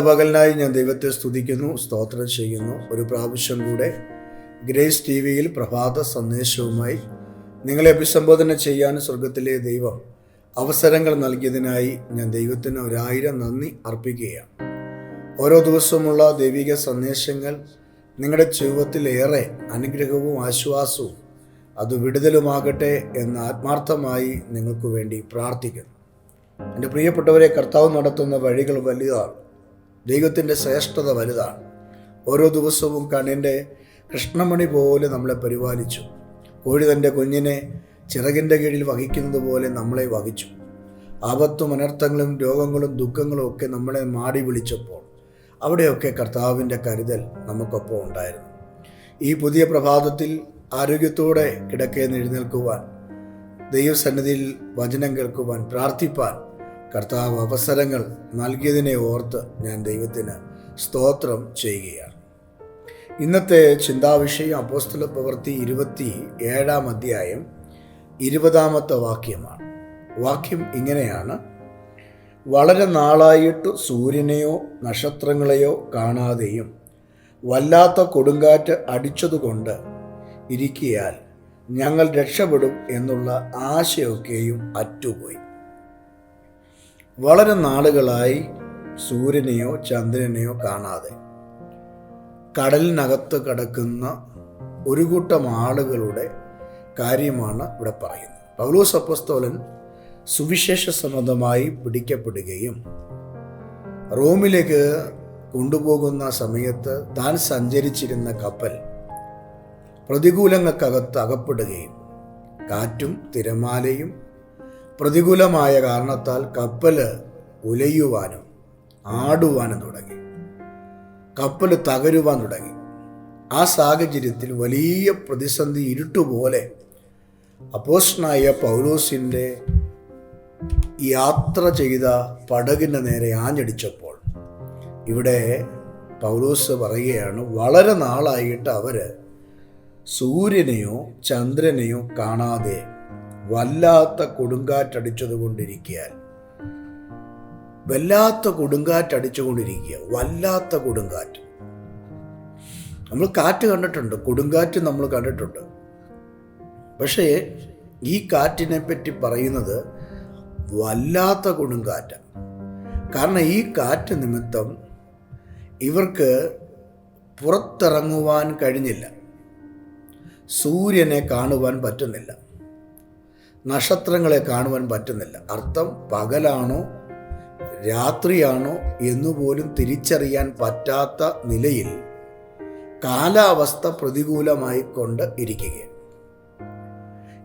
പകലിനായി ഞാൻ ദൈവത്തെ സ്തുതിക്കുന്നു സ്തോത്രം ചെയ്യുന്നു. ഒരു പ്രാവശ്യം കൂടെ ഗ്രേസ് ടി വിയിൽ പ്രഭാത സന്ദേശവുമായി നിങ്ങളെ അഭിസംബോധന ചെയ്യാൻ സ്വർഗത്തിലെ ദൈവം അവസരങ്ങൾ നൽകിയതിനായി ഞാൻ ദൈവത്തിന് ഒരായിരം നന്ദി അർപ്പിക്കുകയാണ്. ഓരോ ദിവസവുമുള്ള ദൈവിക സന്ദേശങ്ങൾ നിങ്ങളുടെ ജീവിതത്തിലേറെ അനുഗ്രഹവും ആശ്വാസവും അത് വിടുതലുമാകട്ടെ എന്ന് ആത്മാർത്ഥമായി നിങ്ങൾക്ക് വേണ്ടി പ്രാർത്ഥിക്കുന്നു. എന്റെ പ്രിയപ്പെട്ടവരെ കർത്താവ് നടത്തുന്ന വഴികൾ വലുതാണ്. ദൈവത്തിന്റെ ശ്രേഷ്ഠത വലുതാണ്. ഓരോ ദിവസവും കണ്ണിന്റെ കൃഷ്ണമണി പോലെ നമ്മളെ പരിപാലിച്ചു. കോഴി തന്റെ കുഞ്ഞിനെ ചിറകിന്റെ കീഴിൽ വഹിക്കുന്നത് പോലെ നമ്മളെ വഹിച്ചു. ആപത്തും അനർത്ഥങ്ങളും രോഗങ്ങളും ദുഃഖങ്ങളും ഒക്കെ നമ്മളെ മാടി വിളിച്ചപ്പോൾ അവിടെയൊക്കെ കർത്താവിന്റെ കരുതൽ നമുക്കൊപ്പം ഉണ്ടായിരുന്നു. ഈ പുതിയ പ്രഭാതത്തിൽ ആരോഗ്യത്തോടെ കിടക്കേ എഴുന്നേൽക്കുവാൻ ദൈവസന്നിധിയിൽ വചനം കേൾക്കുവാൻ പ്രാർത്ഥിപ്പാൻ കർത്താവ് അവസരങ്ങൾ നൽകിയതിനെ ഓർത്ത് ഞാൻ ദൈവത്തിന് സ്തോത്രം ചെയ്യുകയാണ്. ഇന്നത്തെ ചിന്താവിഷയം അപ്പോസ്തല പ്രവൃത്തി ഇരുപത്തി ഏഴാം അധ്യായം ഇരുപതാമത്തെ വാക്യമാണ്. വാക്യം ഇങ്ങനെയാണ്. വളരെ നാളായിട്ട് സൂര്യനെയോ നക്ഷത്രങ്ങളെയോ കാണാതെയും വല്ലാത്ത കൊടുങ്കാറ്റ് അടിച്ചതുകൊണ്ട് ഇരിക്കിയാൽ ഞങ്ങൾ രക്ഷപ്പെടും എന്നുള്ള ആശയൊക്കെയും അറ്റുപോയി. വളരെ നാളുകളായി സൂര്യനെയോ ചന്ദ്രനെയോ കാണാതെ കടലിനകത്ത് കിടക്കുന്ന ഒരു കൂട്ടം ആളുകളുടെ കാര്യമാണ് ഇവിടെ പറയുന്നത്. പൗലോസ് അപ്പസ്തോലൻ സുവിശേഷ സംബന്ധമായി പിടിക്കപ്പെടുകയും റോമിലേക്ക് കൊണ്ടുപോകുന്ന സമയത്ത് താൻ സഞ്ചരിച്ചിരുന്ന കപ്പൽ പ്രതികൂലങ്ങൾക്കകത്ത് അകപ്പെടുകയും കാറ്റും തിരമാലയും പ്രതികൂലമായ കാരണത്താൽ കപ്പൽ ഉലയുവാനും ആടുവാനും തുടങ്ങി. കപ്പൽ തകരുവാൻ തുടങ്ങി. ആ സാഹചര്യത്തിൽ വലിയ പ്രതിസന്ധി ഇരുട്ടുപോലെ അപ്പോസ്റ്റനായ പൗലോസിന്റെ യാത്ര ചെയ്ത പടകിന്റെ നേരെ ആഞ്ഞടിച്ചപ്പോൾ ഇവിടെ പൗലോസ് പറയുകയാണ് വളരെ നാളായിട്ട് അവർ സൂര്യനെയോ ചന്ദ്രനെയോ കാണാതെ വല്ലാത്ത കൊടുങ്കാറ്റടിച്ചത് കൊണ്ടിരിക്കാൻ വല്ലാത്ത കൊടുങ്കാറ്റടിച്ചുകൊണ്ടിരിക്കുക. വല്ലാത്ത കൊടുങ്കാറ്റ്. നമ്മൾ കാറ്റ് കണ്ടിട്ടുണ്ട്. കൊടുങ്കാറ്റ് നമ്മൾ കണ്ടിട്ടുണ്ട്. പക്ഷേ ഈ കാറ്റിനെ പറ്റി പറയുന്നത് വല്ലാത്ത കൊടുങ്കാറ്റ് കാരണം ഈ കാറ്റ് നിമിത്തം ഇവർക്ക് പുറത്തിറങ്ങുവാൻ കഴിഞ്ഞില്ല. സൂര്യനെ കാണുവാൻ പറ്റുന്നില്ല. നക്ഷത്രങ്ങളെ കാണുവാൻ പറ്റുന്നില്ല. അർത്ഥം പകലാണോ രാത്രിയാണോ എന്നുപോലും തിരിച്ചറിയാൻ പറ്റാത്ത നിലയിൽ കാലാവസ്ഥ പ്രതികൂലമായി കൊണ്ട് ഇരിക്കുകയാണ്.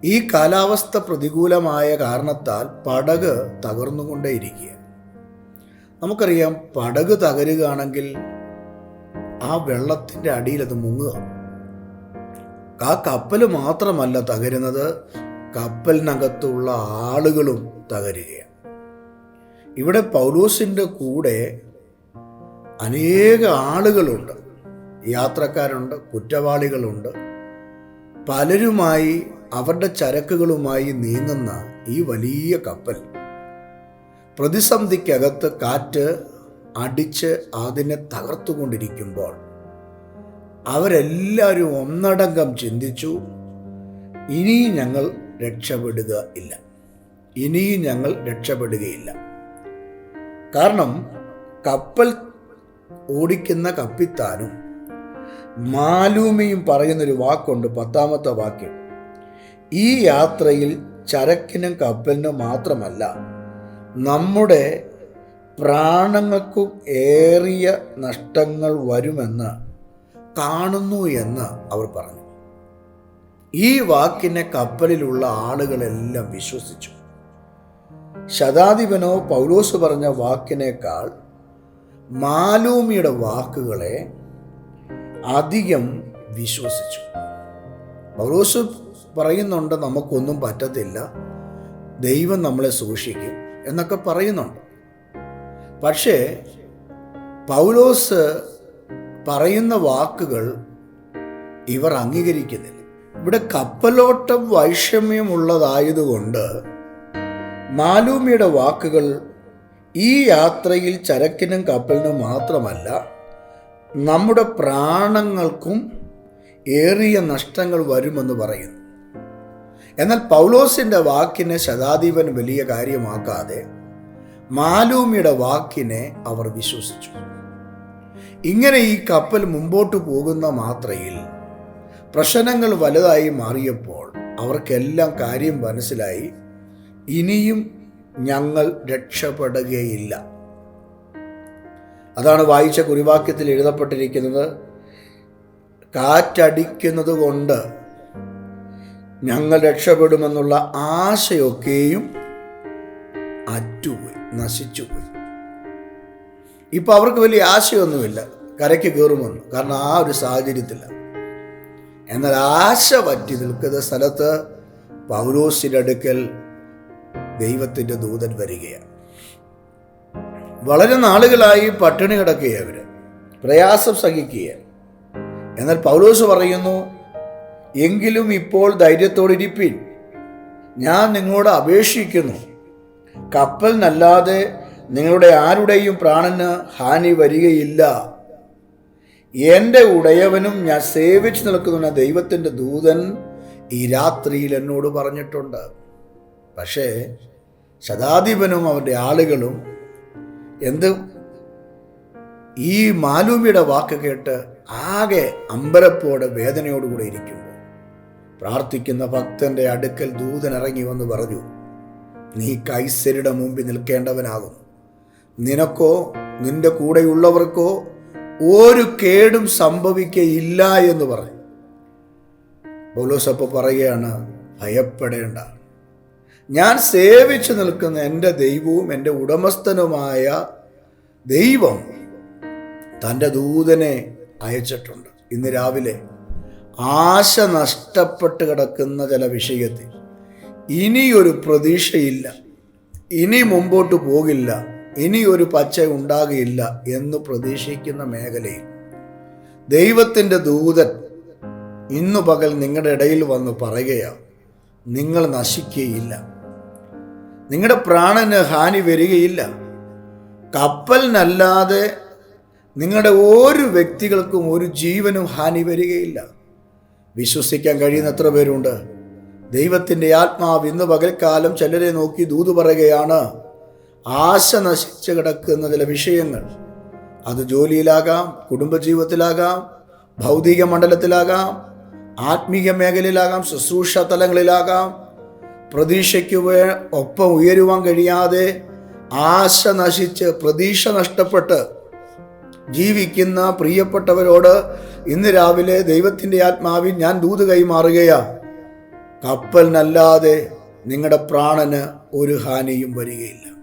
ഈ കാലാവസ്ഥ പ്രതികൂലമായ കാരണത്താൽ പടക് തകർന്നുകൊണ്ടേയിരിക്കുക നമുക്കറിയാം പടക് തകരുകയാണെങ്കിൽ ആ വെള്ളത്തിന്റെ അടിയിൽ അത് മുങ്ങുക. ആ കപ്പൽ മാത്രമല്ല തകരുന്നത്. കപ്പലിനകത്തുള്ള ആളുകളും തകരുകയാണ്. ഇവിടെ പൗലോസിന്റെ കൂടെ അനേക ആളുകളുണ്ട്. യാത്രക്കാരുണ്ട് കുറ്റവാളികളുണ്ട്. പലരുമായി അവരുടെ ചരക്കുകളുമായി നീങ്ങുന്ന ഈ വലിയ കപ്പൽ. പ്രതിസന്ധിക്കകത്ത് കാറ്റ് അടിച്ച് അതിനെ തകർത്തുകൊണ്ടിരിക്കുമ്പോൾ അവരെല്ലാവരും ഒന്നടങ്കം ചിന്തിച്ചു ഇനി ഞങ്ങൾ രക്ഷപ്പെടുക ഇല്ല. ഇനിയും ഞങ്ങൾ രക്ഷപ്പെടുകയില്ല. കാരണം കപ്പൽ ഓടിക്കുന്ന കപ്പിത്താനും മാലൂമിയും പറയുന്നൊരു വാക്കുണ്ട് പത്താമത്തെ വാക്യം. ഈ യാത്രയിൽ ചരക്കിനും കപ്പലിനും മാത്രമല്ല നമ്മുടെ പ്രാണങ്ങൾക്കും ഏറിയ നഷ്ടങ്ങൾ വരുമെന്ന് കാണുന്നു എന്ന് അവർ പറഞ്ഞു. ഈ വാക്കിനെ കപ്പലിലുള്ള ആളുകളെല്ലാം വിശ്വസിച്ചു. ശതാധിപനോ പൗലോസ് പറഞ്ഞ വാക്കിനേക്കാൾ മാലൂമിയുടെ വാക്കുകളെ അധികം വിശ്വസിച്ചു. പൗലോസ് പറയുന്നുണ്ട് നമുക്കൊന്നും പറ്റത്തില്ല. ദൈവം നമ്മളെ സൂക്ഷിക്കും എന്നൊക്കെ പറയുന്നുണ്ട്. പക്ഷേ പൗലോസ് പറയുന്ന വാക്കുകൾ ഇവർ അംഗീകരിക്കുന്നില്ല. ഇവിടെ കപ്പലോട്ടം വൈഷമ്യമുള്ളതായതുകൊണ്ട് മാലൂമിയുടെ വാക്കുകൾ ഈ യാത്രയിൽ ചരക്കിനും കപ്പലിനും മാത്രമല്ല നമ്മുടെ പ്രാണങ്ങൾക്കും ഏറിയ നഷ്ടങ്ങൾ വരുമെന്ന് പറയുന്നു. എന്നാൽ പൗലോസിന്റെ വാക്കിനെ ശതാധിപൻ വലിയ കാര്യമാക്കാതെ മാലൂമിയുടെ വാക്കിനെ അവർ വിശ്വസിച്ചു. ഇങ്ങനെ ഈ കപ്പൽ മുമ്പോട്ട് പോകുന്ന മാത്രയിൽ പ്രശ്നങ്ങൾ വലുതായി മാറിയപ്പോൾ അവർക്കെല്ലാം കാര്യം മനസ്സിലായി. ഇനിയും ഞങ്ങൾ രക്ഷപ്പെടുകയില്ല. അതാണ് വായിച്ച കുറിവാക്യത്തിൽ എഴുതപ്പെട്ടിരിക്കുന്നത്. കാറ്റടിക്കുന്നത് കൊണ്ട് ഞങ്ങൾ രക്ഷപ്പെടുമെന്നുള്ള ആശയൊക്കെയും അറ്റുപോയി നശിച്ചുപോയി. ഇപ്പം അവർക്ക് വലിയ ആശയൊന്നുമില്ല. കരയ്ക്ക് കയറുമെന്ന്. കാരണം ആ ഒരു സാഹചര്യത്തിലാണ്. എന്നാൽ ആശ പറ്റി നിൽക്കുന്ന സ്ഥലത്ത് പൗലോസിന്റെ അടുക്കൽ ദൈവത്തിന്റെ ദൂതൻ വരികയാണ്. വളരെ നാളുകളായി പട്ടിണി കിടക്കുകയാണ് അവർ പ്രയാസം സഹിക്കുക എന്നാൽ പൗലോസ് പറയുന്നു എങ്കിലും ഇപ്പോൾ ധൈര്യത്തോടിരിപ്പിൻ ഞാൻ നിങ്ങളോട് അപേക്ഷിക്കുന്നു. കപ്പൽ നല്ലാതെ നിങ്ങളുടെ ആരുടെയും പ്രാണന് ഹാനി വരികയില്ല. എന്റെ ഉടയവനും ഞാൻ സേവിച്ചു നിൽക്കുന്ന ദൈവത്തിന്റെ ദൂതൻ ഈ രാത്രിയിൽ എന്നോട് പറഞ്ഞിട്ടുണ്ട്. പക്ഷേ ശതാധിപനും അവന്റെ ആളുകളും എന്ത് ഈ മാലൂമിയുടെ വാക്ക് കേട്ട് ആകെ അമ്പരപ്പോടെ വേദനയോടുകൂടെ ഇരിക്കുമ്പോൾ പ്രാർത്ഥിക്കുന്ന ഭക്തന്റെ അടുക്കൽ ദൂതൻ ഇറങ്ങി വന്ന് പറഞ്ഞു നീ കൈസരുടെ മുമ്പിൽ നിൽക്കേണ്ടവനാകും നിനക്കോ നിന്റെ കൂടെയുള്ളവർക്കോ ഒരു കേടും സംഭവിക്കയില്ല എന്ന് പറഞ്ഞു പൗലോസപ്പ പറയുകയാണ് ഭയപ്പെടേണ്ട. ഞാൻ സേവിച്ചു നിൽക്കുന്ന എന്റെ ദൈവവും എന്റെ ഉടമസ്ഥനുമായ ദൈവം തന്റെ ദൂതനെ അയച്ചിട്ടുണ്ട്. ഇന്ന് രാവിലെ ആശ നഷ്ടപ്പെട്ട് കിടക്കുന്ന ചില വിഷയത്തിൽ ഇനിയൊരു പ്രതീക്ഷയില്ല. ഇനി മുമ്പോട്ട് പോകില്ല. ഇനി ഒരു പച്ച ഉണ്ടാകില്ല എന്ന് പ്രതീക്ഷിക്കുന്ന മേഖലയിൽ. ദൈവത്തിന്റെ ദൂതൻ ഇന്നു പകൽ നിങ്ങളുടെ ഇടയിൽ വന്ന് പറയുകയാണ് നിങ്ങൾ നശിക്കുകയില്ല. നിങ്ങളുടെ പ്രാണന് ഹാനി വരികയില്ല. കപ്പലിനല്ലാതെ നിങ്ങളുടെ ഓരോ വ്യക്തികൾക്കും ഒരു ജീവനും ഹാനി വരികയില്ല. വിശ്വസിക്കാൻ കഴിയുന്ന എത്ര പേരുണ്ട്. ദൈവത്തിന്റെ ആത്മാവ് ഇന്ന് പകൽക്കാലം ചിലരെ നോക്കി ദൂത് പറയുകയാണ് ആശ നശിച്ചു കിടക്കുന്ന ചില വിഷയങ്ങൾ. അത് ജോലിയിലാകാം കുടുംബജീവിതത്തിലാകാം ഭൗതിക മണ്ഡലത്തിലാകാം ആത്മീയ മേഖലയിലാകാം ശുശ്രൂഷ തലങ്ങളിലാകാം. പ്രതീക്ഷയ്ക്ക് ഒപ്പം ഉയരുവാൻ കഴിയാതെ ആശ നശിച്ച് പ്രതീക്ഷ നഷ്ടപ്പെട്ട് ജീവിക്കുന്ന പ്രിയപ്പെട്ടവരോട് ഇന്ന് രാവിലെ ദൈവത്തിന്റെ ആത്മാവിൽ ഞാൻ ദൂത് കൈമാറുകയാണ്. കപ്പലിനല്ലാതെ നിങ്ങളുടെ പ്രാണന് ഒരു ഹാനിയും വരികയില്ല.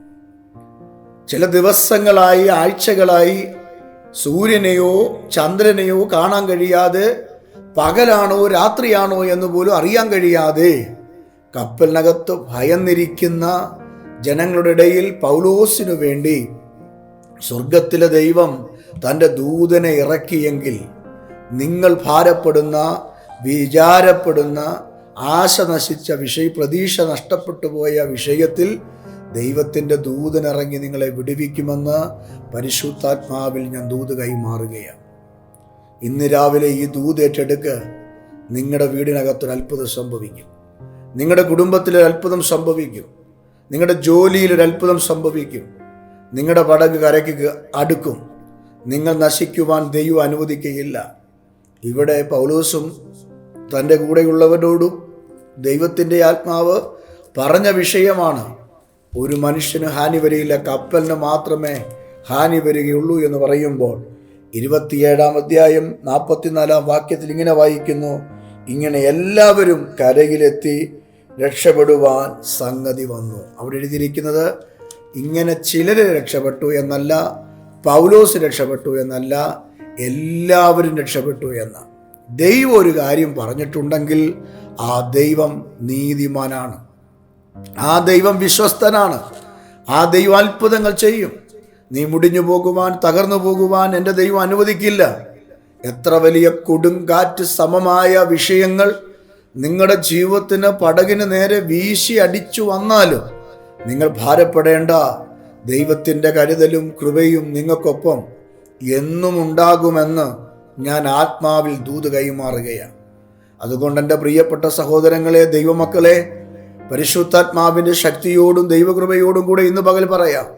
ചില ദിവസങ്ങളായി ആഴ്ചകളായി സൂര്യനെയോ ചന്ദ്രനെയോ കാണാൻ കഴിയാതെ പകലാണോ രാത്രിയാണോ എന്ന് പോലും അറിയാൻ കഴിയാതെ കപ്പലിനകത്ത് ഭയന്നിരിക്കുന്ന ജനങ്ങളുടെ ഇടയിൽ പൗലോസിനു വേണ്ടി സ്വർഗത്തിലെ ദൈവം തന്റെ ദൂതനെ ഇറക്കിയെങ്കിൽ നിങ്ങൾ ഭാരപ്പെടുന്ന വിചാരപ്പെടുന്ന ആശ നശിച്ച വിഷയ പ്രതീക്ഷ നഷ്ടപ്പെട്ടു പോയ വിഷയത്തിൽ ദൈവത്തിന്റെ ദൂതനിറങ്ങി നിങ്ങളെ വിടുവിക്കുമെന്ന് പരിശുദ്ധാത്മാവിൽ ഞാൻ ദൂത് കൈമാറുകയാണ്. ഇന്ന് രാവിലെ ഈ ദൂത് ഏറ്റെടുക്ക് നിങ്ങളുടെ വീടിനകത്തൊരു അത്ഭുതം സംഭവിക്കും. നിങ്ങളുടെ കുടുംബത്തിൽ ഒരു അത്ഭുതം സംഭവിക്കും. നിങ്ങളുടെ ജോലിയിൽ ഒരു അത്ഭുതം സംഭവിക്കും. നിങ്ങളുടെ പടക് കരയ്ക്ക് അടുക്കും. നിങ്ങൾ നശിക്കുവാൻ ദൈവം അനുവദിക്കുകയില്ല. ഇവിടെ പൗലോസും തന്റെ കൂടെയുള്ളവരോടും ദൈവത്തിന്റെ ആത്മാവ് പറഞ്ഞ വിഷയമാണ്. ഒരു മനുഷ്യന് ഹാനി വരികയില്ല. കപ്പലിന് മാത്രമേ ഹാനി വരികയുള്ളൂ എന്ന് പറയുമ്പോൾ ഇരുപത്തിയേഴാം അധ്യായം നാൽപ്പത്തിനാലാം വാക്യത്തിൽ ഇങ്ങനെ വായിക്കുന്നു. ഇങ്ങനെ എല്ലാവരും കരയിലെത്തി രക്ഷപ്പെടുവാൻ സംഗതി വന്നു. അവിടെ എഴുതിയിരിക്കുന്നത് ഇങ്ങനെ ചിലർ രക്ഷപ്പെട്ടു എന്നല്ല പൗലോസ് രക്ഷപ്പെട്ടു എന്നല്ല എല്ലാവരും രക്ഷപ്പെട്ടു എന്ന. ദൈവം ഒരു കാര്യം പറഞ്ഞിട്ടുണ്ടെങ്കിൽ ആ ദൈവം നീതിമാനാണ്. ആ ദൈവം വിശ്വസ്തനാണ്. ആ ദൈവം അത്ഭുതങ്ങൾ ചെയ്യും. നീ മുടിഞ്ഞു പോകുവാൻ തകർന്നു പോകുവാൻ എന്റെ ദൈവം അനുവദിക്കില്ല. എത്ര വലിയ കൊടുങ്കാറ്റ് സമമായ വിഷയങ്ങൾ നിങ്ങളുടെ ജീവിതത്തിന് പടകിന് നേരെ വീശി അടിച്ചു വന്നാലും നിങ്ങൾ ഭാരപ്പെടേണ്ട. ദൈവത്തിന്റെ കരുതലും കൃപയും നിങ്ങൾക്കൊപ്പം എന്നും ഉണ്ടാകുമെന്ന് ഞാൻ ആത്മാവിൽ ദൂത് കൈമാറുകയാണ്. അതുകൊണ്ട് എന്റെ പ്രിയപ്പെട്ട സഹോദരങ്ങളെ ദൈവമക്കളെ പരിശുദ്ധാത്മാവിന്റെ ശക്തിയോടും ദൈവകൃപയോടും കൂടെ ഇന്ന് പകൽ പറയാം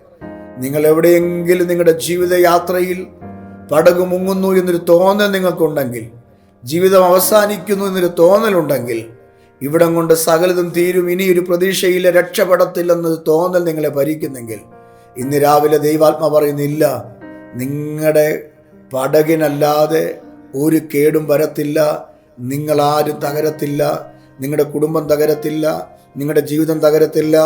നിങ്ങൾ എവിടെയെങ്കിലും നിങ്ങളുടെ ജീവിതയാത്രയിൽ പടക് മുങ്ങുന്നു എന്നൊരു തോന്നൽ നിങ്ങൾക്കുണ്ടെങ്കിൽ ജീവിതം അവസാനിക്കുന്നു എന്നൊരു തോന്നലുണ്ടെങ്കിൽ ഇവിടം കൊണ്ട് സകലതും തീരും ഇനിയൊരു പ്രതീക്ഷയില്ല രക്ഷപ്പെടത്തില്ലെന്നൊരു തോന്നൽ നിങ്ങളെ ഭരിക്കുന്നെങ്കിൽ ഇന്ന് രാവിലെ ദൈവാത്മ പറയുന്നില്ല നിങ്ങളുടെ പടകിനല്ലാതെ ഒരു കേടും വരത്തില്ല നിങ്ങളാരും തകരത്തില്ല നിങ്ങളുടെ കുടുംബം തകരത്തില്ല നിങ്ങളുടെ ജീവിതം തകരത്തില്ല.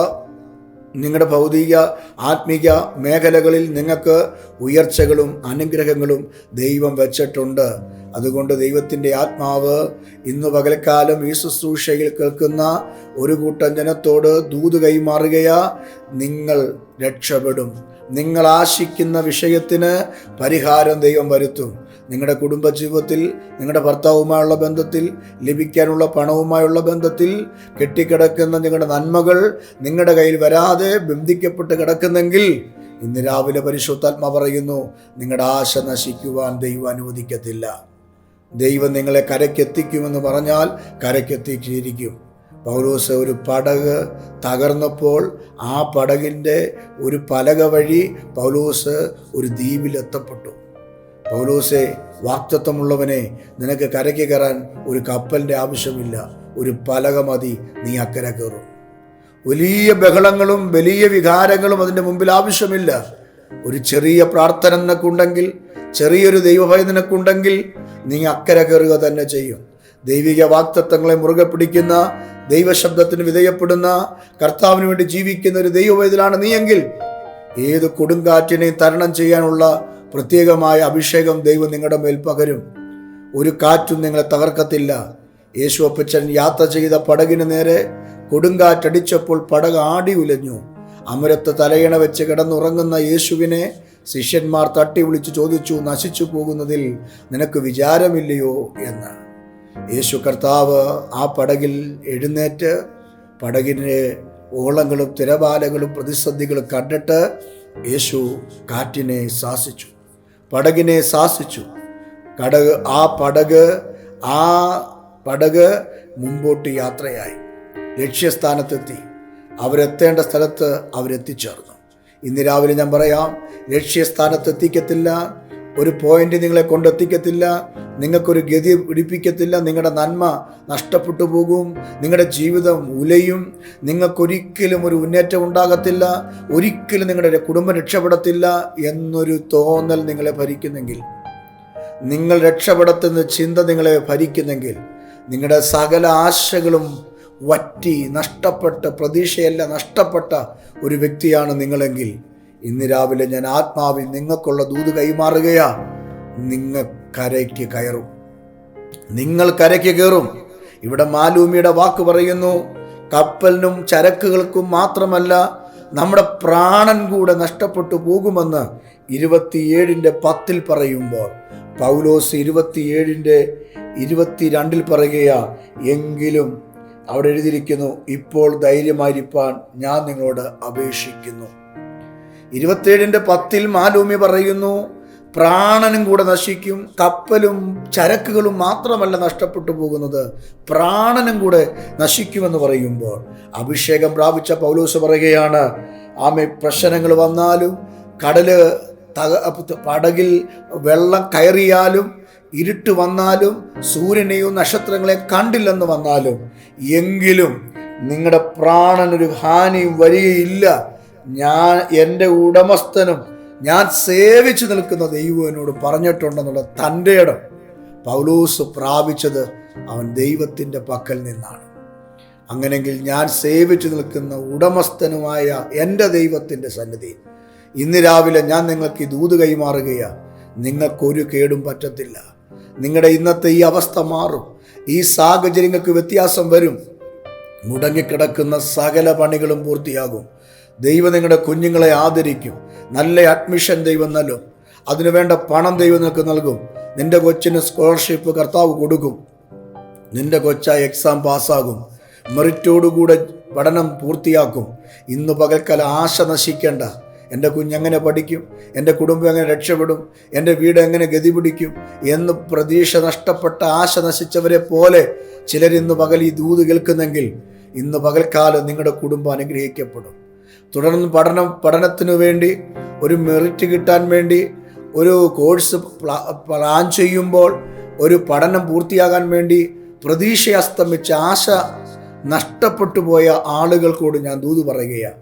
നിങ്ങളുടെ ഭൗതിക ആത്മീക മേഖലകളിൽ നിങ്ങൾക്ക് ഉയർച്ചകളും അനുഗ്രഹങ്ങളും ദൈവം വച്ചിട്ടുണ്ട്. അതുകൊണ്ട് ദൈവത്തിന്റെ ആത്മാവ് ഇന്ന് പകൽക്കാലം ഈ ശുശ്രൂഷയിൽ കേൾക്കുന്ന ഒരു കൂട്ടം ജനത്തോട് ദൂത് കൈമാറുകയാ. നിങ്ങൾ രക്ഷപ്പെടും. നിങ്ങൾ ആശിക്കുന്ന വിഷയത്തിന് പരിഹാരം ദൈവം വരുത്തും. നിങ്ങളുടെ കുടുംബജീവിതത്തിൽ നിങ്ങളുടെ ഭർത്താവുമായുള്ള ബന്ധത്തിൽ ലഭിക്കാനുള്ള പണവുമായുള്ള ബന്ധത്തിൽ കെട്ടിക്കിടക്കുന്ന നിങ്ങളുടെ നന്മകൾ നിങ്ങളുടെ കയ്യിൽ വരാതെ ബന്ധിക്കപ്പെട്ട് കിടക്കുന്നെങ്കിൽ ഇന്ന് രാവിലെ പരിശുദ്ധാത്മ പറയുന്നു നിങ്ങളുടെ ആശ നശിക്കുവാൻ ദൈവം അനുവദിക്കത്തില്ല. ദൈവം നിങ്ങളെ കരയ്ക്കെത്തിക്കുമെന്ന് പറഞ്ഞാൽ കരയ്ക്കെത്തിച്ചിരിക്കും. പൗലോസ് ഒരു പടക് തകർന്നപ്പോൾ ആ പടകിന്റെ ഒരു പലക വഴി പൗലോസ് ഒരു ദ്വീപിലെത്തപ്പെട്ടു. പൗലോസെ വാക്തത്വമുള്ളവനെ നിനക്ക് കരയ്ക്ക് കയറാൻ ഒരു കപ്പലിന്റെ ആവശ്യമില്ല. ഒരു പലക മതി നീ അക്കരെ കയറും. വലിയ ബഹളങ്ങളും വലിയ വികാരങ്ങളും അതിന്റെ മുമ്പിൽ ആവശ്യമില്ല. ഒരു ചെറിയ പ്രാർത്ഥന നിനക്കുണ്ടെങ്കിൽ ചെറിയൊരു ദൈവഭയം നിനക്കുണ്ടെങ്കിൽ നീ അക്കരെ കയറുക തന്നെ ചെയ്യും. ദൈവിക വാക്തത്വങ്ങളെ മുറുകെ പിടിക്കുന്ന ദൈവശബ്ദത്തിന് വിധേയപ്പെടുന്ന കർത്താവിന് വേണ്ടി ജീവിക്കുന്ന ഒരു ദൈവവൈതലാണ് നീയെങ്കിൽ ഏത് കൊടുങ്കാറ്റിനെയും തരണം ചെയ്യാനുള്ള പ്രത്യേകമായ അഭിഷേകം ദൈവം നിങ്ങളുടെ മേൽ പകരും. ഒരു കാറ്റും നിങ്ങളെ തകർക്കത്തില്ല. യേശു അപ്പച്ചൻ യാത്ര ചെയ്ത പടകിന് നേരെ കൊടുങ്കാറ്റടിച്ചപ്പോൾ പടക് ആടി ഉലഞ്ഞു. അമരത്ത് തലയിണ വെച്ച് കിടന്നുറങ്ങുന്ന യേശുവിനെ ശിഷ്യന്മാർ തട്ടി വിളിച്ചു ചോദിച്ചു നശിച്ചു പോകുന്നതിൽ നിനക്ക് വിചാരമില്ലയോ? എന്ന്. യേശു കർത്താവ് ആ പടകിൽ എഴുന്നേറ്റ് പടകിന്റെ ഓളങ്ങളും തിരമാലകളും പ്രതിസന്ധികളും കണ്ടിട്ട് യേശു കാറ്റിനെ ശാസിച്ചു. പടകിനെ ശാസിച്ചു കടക് ആ പടക് ആ പടക് മുമ്പോട്ട് യാത്രയായി. ലക്ഷ്യസ്ഥാനത്തെത്തി. അവരെത്തേണ്ട സ്ഥലത്ത് അവരെത്തിച്ചേർന്നു. ഇന്ന് രാവിലെ ഞാൻ പറയാം ലക്ഷ്യസ്ഥാനത്ത് എത്തിക്കത്തില്ല ഒരു പോയിന്റ് നിങ്ങളെ കൊണ്ടെത്തിക്കത്തില്ല. നിങ്ങൾക്കൊരു ഗതി പിടിപ്പിക്കത്തില്ല. നിങ്ങളുടെ നന്മ നഷ്ടപ്പെട്ടു പോകും. നിങ്ങളുടെ ജീവിതം ഉലയും. നിങ്ങൾക്കൊരിക്കലും ഒരു മുന്നേറ്റം ഉണ്ടാകത്തില്ല. ഒരിക്കലും നിങ്ങളുടെ കുടുംബം രക്ഷപ്പെടത്തില്ല എന്നൊരു തോന്നൽ നിങ്ങളെ ഭരിക്കുന്നെങ്കിൽ നിങ്ങൾ രക്ഷപ്പെടത്തുന്ന ചിന്ത നിങ്ങളെ ഭരിക്കുന്നെങ്കിൽ നിങ്ങളുടെ സകല ആശകളും വറ്റി നഷ്ടപ്പെട്ട പ്രതീക്ഷയല്ല നഷ്ടപ്പെട്ട ഒരു വ്യക്തിയാണ് നിങ്ങളെങ്കിൽ ഇന്ന് രാവിലെ ഞാൻ ആത്മാവിൽ നിങ്ങൾക്കുള്ള ദൂത് കൈമാറുകയാ. നിങ്ങൾ കരയ്ക്ക് കയറും. നിങ്ങൾ കരയ്ക്ക് കയറും. ഇവിടെ മാലൂമിയുടെ വാക്ക് പറയുന്നു കപ്പലിനും ചരക്കുകൾക്കും മാത്രമല്ല നമ്മുടെ പ്രാണൻ കൂടെ നഷ്ടപ്പെട്ടു പോകുമെന്ന് ഇരുപത്തിയേഴിന്റെ പത്തിൽ പറയുമ്പോൾ പൗലോസ് ഇരുപത്തിയേഴിന്റെ ഇരുപത്തിരണ്ടിൽ പറയുകയാ എങ്കിലും അവിടെ എഴുതിയിരിക്കുന്നു ഇപ്പോൾ ധൈര്യമായിരിക്കാൻ ഞാൻ നിങ്ങളോട് അപേക്ഷിക്കുന്നു. ഇരുപത്തിയേഴിന്റെ പത്തിൽ മാലൂമി പറയുന്നു പ്രാണനും കൂടെ നശിക്കും കപ്പലും ചരക്കുകളും മാത്രമല്ല നഷ്ടപ്പെട്ടു പോകുന്നത് പ്രാണനും കൂടെ നശിക്കുമെന്ന് പറയുമ്പോൾ അഭിഷേകം പ്രാപിച്ച പൗലോസ് പറയുകയാണ് ആമെ പ്രശ്നങ്ങൾ വന്നാലും കടൽ തക പടകിൽ വെള്ളം കയറിയാലും ഇരുട്ട് വന്നാലും സൂര്യനെയും നക്ഷത്രങ്ങളെ കണ്ടില്ലെന്ന് വന്നാലും എങ്കിലും നിങ്ങളുടെ പ്രാണനൊരു ഹാനിയും വരികയില്ല. ഞാൻ എന്റെ ഉടമസ്ഥനും ഞാൻ സേവിച്ചു നിൽക്കുന്ന ദൈവം എന്നോട് പറഞ്ഞിട്ടുണ്ടെന്നുള്ള തന്റെ ഇടം പൗലൂസ് പ്രാപിച്ചത് അവൻ ദൈവത്തിന്റെ പക്കൽ നിന്നാണ്. അങ്ങനെങ്കിൽ ഞാൻ സേവിച്ചു നിൽക്കുന്ന ഉടമസ്ഥനുമായ എന്റെ ദൈവത്തിന്റെ സന്നിധി. ഇന്ന് രാവിലെ ഞാൻ നിങ്ങൾക്ക് ഈ ദൂത് കൈമാറുകയാണ് നിങ്ങൾക്കൊരു കേടും പറ്റത്തില്ല. നിങ്ങളുടെ ഇന്നത്തെ ഈ അവസ്ഥ മാറും. ഈ സാഹചര്യങ്ങൾക്ക് വ്യത്യാസം വരും. മുടങ്ങിക്കിടക്കുന്ന സകല പണികളും പൂർത്തിയാകും. ദൈവം നിങ്ങളുടെ കുഞ്ഞുങ്ങളെ ആദരിക്കും. നല്ല അഡ്മിഷൻ ദൈവം നൽകും. അതിനുവേണ്ട പണം ദൈവം നിനക്ക് നൽകും. നിന്റെ കൊച്ചിന് സ്കോളർഷിപ്പ് കർത്താവ് കൊടുക്കും. നിന്റെ കൊച്ച എക്സാം പാസ്സാകും. മെറിറ്റോടുകൂടെ പഠനം പൂർത്തിയാക്കും. ഇന്ന് പകൽക്കാല ആശ നശിക്കേണ്ട. എന്റെ കുഞ്ഞെങ്ങനെ പഠിക്കും? എന്റെ കുടുംബം എങ്ങനെ രക്ഷപ്പെടും? എന്റെ വീട് എങ്ങനെ ഗതി പിടിക്കും? എന്ന് പ്രതീക്ഷ നഷ്ടപ്പെട്ട ആശ നശിച്ചവരെ പോലെ ചിലരിന്ന് പകൽ ഈ ദൂത് കേൾക്കുന്നെങ്കിൽ ഇന്ന് പകൽക്കാലം നിങ്ങളുടെ കുടുംബം അനുഗ്രഹിക്കപ്പെടും. തുടർന്ന് പഠനം പഠനത്തിനു വേണ്ടി ഒരു മെറിറ്റ് കിട്ടാൻ വേണ്ടി ഒരു കോഴ്സ് പ്ലാൻ ചെയ്യുമ്പോൾ ഒരു പഠനം പൂർത്തിയാകാൻ വേണ്ടി പ്രതീക്ഷ അസ്തമിച്ച ആശ നഷ്ടപ്പെട്ടു പോയ ആളുകൾക്കോട് ഞാൻ ദൂത് പറയുകയാണ്.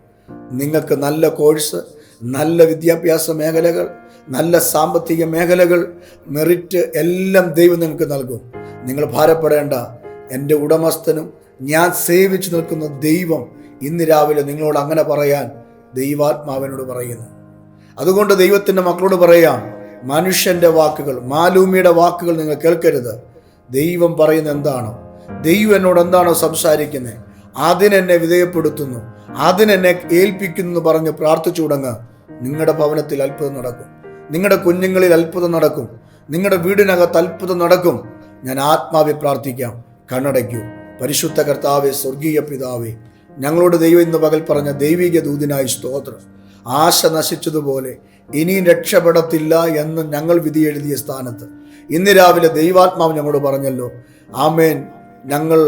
നിങ്ങൾക്ക് നല്ല കോഴ്സ് നല്ല വിദ്യാഭ്യാസ മേഖലകൾ നല്ല സാമ്പത്തിക മേഖലകൾ മെറിറ്റ് എല്ലാം ദൈവം നിങ്ങൾക്ക് നൽകും. നിങ്ങൾ ഭാരപ്പെടേണ്ട. എന്റെ ഉടമസ്ഥനും ഞാൻ സേവിച്ചു നിൽക്കുന്ന ദൈവം ഇന്ന് രാവിലെ നിങ്ങളോട് അങ്ങനെ പറയാൻ ദൈവാത്മാവിനോട് പറയുന്നു. അതുകൊണ്ട് ദൈവത്തിന്റെ മക്കളോട് പറയാം മനുഷ്യന്റെ വാക്കുകൾ മാലൂമിയുടെ വാക്കുകൾ നിങ്ങൾ കേൾക്കരുത്. ദൈവം പറയുന്ന എന്താണോ ദൈവം എന്നോട് എന്താണോ സംസാരിക്കുന്നത് അതിനെന്നെ വിധേയപ്പെടുത്തുന്നു അതിനെന്നെ ഏൽപ്പിക്കുന്നു പറഞ്ഞ് പ്രാർത്ഥിച്ചു തുടങ്ങ്. നിങ്ങളുടെ ഭവനത്തിൽ അത്ഭുതം നടക്കും. നിങ്ങളുടെ കുഞ്ഞുങ്ങളിൽ അത്ഭുതം നടക്കും. നിങ്ങളുടെ വീടിനകത്ത് അത്ഭുതം നടക്കും. ഞാൻ ആത്മാവെ പ്രാർത്ഥിക്കാം. കണ്ണടയ്ക്കൂ. പരിശുദ്ധ കർത്താവെ സ്വർഗീയ പിതാവേ ഞങ്ങളോട് ദൈവം ഇന്ന് പകൽ പറഞ്ഞ ദൈവിക ദൂതിനായി സ്തോത്രം. ആശ നശിച്ചതുപോലെ ഇനിയും രക്ഷപ്പെടത്തില്ല എന്ന് ഞങ്ങൾ വിധി എഴുതിയ സ്ഥാനത്ത്. ഇന്ന് രാവിലെ ദൈവാത്മാവ് ഞങ്ങളോട് പറഞ്ഞല്ലോ ആമേൻ ഞങ്ങൾ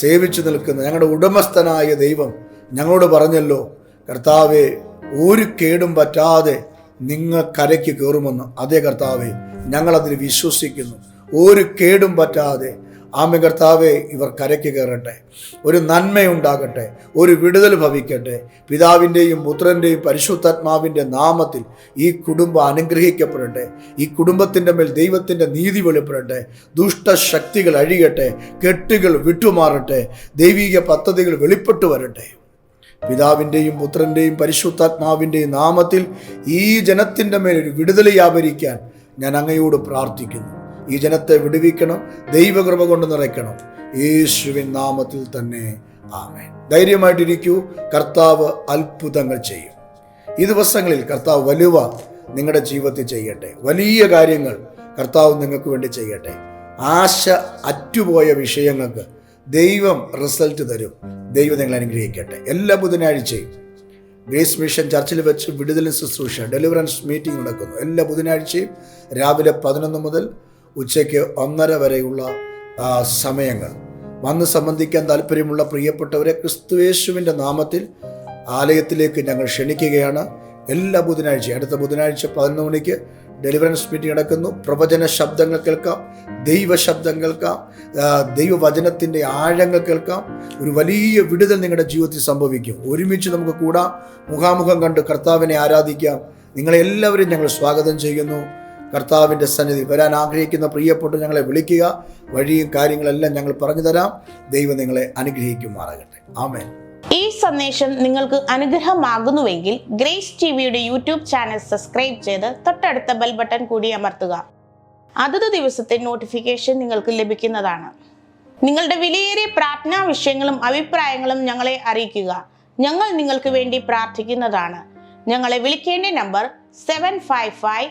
സേവിച്ചു നിൽക്കുന്ന ഞങ്ങളുടെ ഉടമസ്ഥനായ ദൈവം ഞങ്ങളോട് പറഞ്ഞല്ലോ കർത്താവെ ഒരു കേടും പറ്റാതെ നിങ്ങൾ കരയ്ക്ക് കയറുമെന്ന്. അതേ കർത്താവെ ഞങ്ങളതിൽ വിശ്വസിക്കുന്നു. ഒരു കേടും പറ്റാതെ ആമ കർത്താവെ ഇവർ കരയ്ക്ക് കയറട്ടെ. ഒരു നന്മയുണ്ടാകട്ടെ ഒരു വിടുതൽ ഭവിക്കട്ടെ. പിതാവിന്റെയും പുത്രന്റെയും പരിശുദ്ധാത്മാവിന്റെ നാമത്തിൽ ഈ കുടുംബം അനുഗ്രഹിക്കപ്പെടട്ടെ. ഈ കുടുംബത്തിന്റെ മേൽ ദൈവത്തിന്റെ നീതി വെളിപ്പെടട്ടെ. ദുഷ്ടശക്തികൾ അഴിയട്ടെ. കെട്ടുകൾ വിട്ടുമാറട്ടെ. ദൈവിക പദ്ധതികൾ വെളിപ്പെട്ടു വരട്ടെ. പിതാവിന്റെയും പുത്രന്റെയും പരിശുദ്ധാത്മാവിന്റെയും നാമത്തിൽ ഈ ജനത്തിന്റെ മേൽ ഒരു വിടുതൽ വ്യാപരിക്കാൻ ഞാൻ അങ്ങയോട് പ്രാർത്ഥിക്കുന്നു. ഈ ജനത്തെ വിടുവിക്കണം ദൈവകൃപ കൊണ്ട് നിറയ്ക്കണം. യേശുവിൻ നാമത്തിൽ തന്നെ ആമേ ധൈര്യമായിട്ടിരിക്കൂ. കർത്താവ് അത്ഭുതങ്ങൾ ചെയ്യും. ഈ ദിവസങ്ങളിൽ കർത്താവ് വലുവ നിങ്ങളുടെ ജീവിതത്തിൽ ചെയ്യട്ടെ. വലിയ കാര്യങ്ങൾ കർത്താവ് നിങ്ങൾക്ക് വേണ്ടി ചെയ്യട്ടെ. ആശ അറ്റുപോയ വിഷയങ്ങൾക്ക് ദൈവം റിസൾട്ട് തരും. ദൈവം നിങ്ങൾ അനുഗ്രഹിക്കട്ടെ. എല്ലാ ബുധനാഴ്ചയും ഗ്രേസ് മിഷൻ ചർച്ചിൽ വെച്ച് വിടുതൽ ശുശ്രൂഷ ഡെലിവറൻസ് മീറ്റിംഗ് നടക്കുന്നു. എല്ലാ ബുധനാഴ്ചയും രാവിലെ പതിനൊന്ന് മുതൽ ഉച്ചയ്ക്ക് ഒന്നര വരെയുള്ള സമയങ്ങൾ. വന്ന് സംബന്ധിക്കാൻ താല്പര്യമുള്ള പ്രിയപ്പെട്ടവരെ ക്രിസ്തുവേശുവിന്റെ നാമത്തിൽ ആലയത്തിലേക്ക് ഞങ്ങൾ ക്ഷണിക്കുകയാണ്. എല്ലാ ബുധനാഴ്ചയും അടുത്ത ബുധനാഴ്ച പതിനൊന്ന് മണിക്ക് ഡെലിവറൻസ് മീറ്റിംഗ് നടക്കുന്നു. പ്രവചന ശബ്ദങ്ങൾ കേൾക്കാം ദൈവ ശബ്ദം കേൾക്കാം ദൈവവചനത്തിന്റെ ആഴങ്ങൾ കേൾക്കാം. ഒരു വലിയ വിടുതൽ നിങ്ങളുടെ ജീവിതത്തിൽ സംഭവിക്കും. ഒരുമിച്ച് നമുക്ക് കൂടാം. മുഖാമുഖം കണ്ട് കർത്താവിനെ ആരാധിക്കാം. നിങ്ങളെ എല്ലാവരും ഞങ്ങൾ സ്വാഗതം ചെയ്യുന്നു. കർത്താവിന്റെ സന്നിധി വരാൻ ആഗ്രഹിക്കുന്ന പ്രിയപ്പെട്ട് ഞങ്ങളെ വിളിക്കുക. വഴിയും കാര്യങ്ങളെല്ലാം ഞങ്ങൾ പറഞ്ഞു തരാം. ദൈവം നിങ്ങളെ അനുഗ്രഹിക്കുമാറാകട്ടെ. ആമേൻ. ഈ സന്ദേശം നിങ്ങൾക്ക് അനുഗ്രഹമാകുന്നുവെങ്കിൽ ഗ്രേസ് ടി വിയുടെ യൂട്യൂബ് ചാനൽ സബ്സ്ക്രൈബ് ചെയ്ത് തൊട്ടടുത്ത ബെൽ ബട്ടൺ കൂടി അമർത്തുക. അതത് ദിവസത്തെ നോട്ടിഫിക്കേഷൻ നിങ്ങൾക്ക് ലഭിക്കുന്നതാണ്. നിങ്ങളുടെ വിലയേറിയ പ്രാർത്ഥനാ വിഷയങ്ങളും അഭിപ്രായങ്ങളും ഞങ്ങളെ അറിയിക്കുക. ഞങ്ങൾ നിങ്ങൾക്ക് വേണ്ടി പ്രാർത്ഥിക്കുന്നതാണ്. ഞങ്ങളെ വിളിക്കേണ്ട number seven five five